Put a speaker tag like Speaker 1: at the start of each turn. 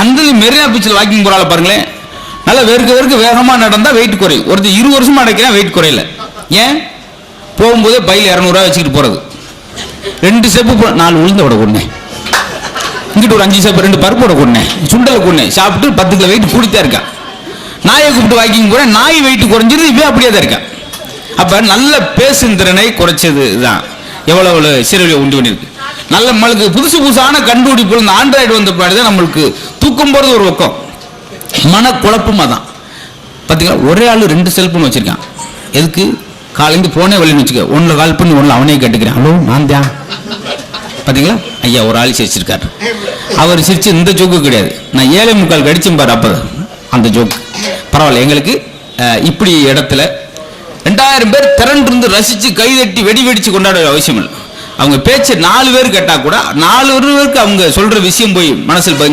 Speaker 1: அந்த மெரினா பீச்சில் வாக்கிங் போகிறால பாருங்களேன். நல்லா வெறுக்க வெறுக்க வேகமாக நடந்தால் வெயிட் குறையும். ஒருத்தர் இரு வருஷமாக அடைக்கிறேன் வெயிட் குறையல. ஏன்? போகும்போதே பையில் இரநூறுவா வச்சுக்கிட்டு போகிறது ரெண்டு செப்பு நாலு உளுந்த விட கொண்டேன் இங்கிட்டு ஒரு அஞ்சு செப்பு ரெண்டு பருப்பு விட கொண்டேன் சுண்டலை கொண்டேன் சாப்பிட்டு பத்து கிலோ வெயிட் கூடித்தான் இருக்கான் நாயை கூப்பிட்டு வாக்கிங் போகிறேன் நாய் வெயிட் குறைஞ்சிருது இவன் அப்படியே தான் இருக்கான் அப்போ நல்ல பேசும் திறனை குறைச்சது தான் எவ்வளோ எவ்வளோ சீரழிவை உண்டு பண்ணியிருக்கு. நல்ல நம்மளுக்கு புதுசு புதுசான கண்டுபிடிப்பு இந்த ஆண்ட்ராய்டு வந்த பின்னாடி தான் நம்மளுக்கு தூக்கம் போகிறது ஒரு பக்கம். மனக்குழப்பமாக தான் பார்த்தீங்களா ஒரே ஆள் ரெண்டு செல்ஃபோன் வச்சிருக்கான். எதுக்கு? காலைந்து போனே வழின்னு வச்சுக்க. ஒன்றில் கால் பண்ணி ஒன்றில் அவனே கேட்டுக்கிறேன். ஹலோ நான் தான். பார்த்தீங்களா ஐயா ஒரு ஆள் சிரிச்சிருக்காரு. அவர் சிரிச்சு இந்த ஜோக்கு கிடையாது. நான் ஏழை முக்கால் கடிச்சேன் பாரு அப்போ அந்த ஜோக்கு பரவாயில்ல எங்களுக்கு இப்படி இடத்துல ரெண்டாயிரம் பேர் திரண்டிருந்து ரசித்து கைதட்டி வெடி வெடிச்சு கொண்டாட அவசியம் இல்லை. அவங்க பேச்சு நாலு பேர் கேட்டா கூட நாலு பேருக்கு அவங்க சொல்ற விஷயம் போய் மனசில் பதிஞ்சு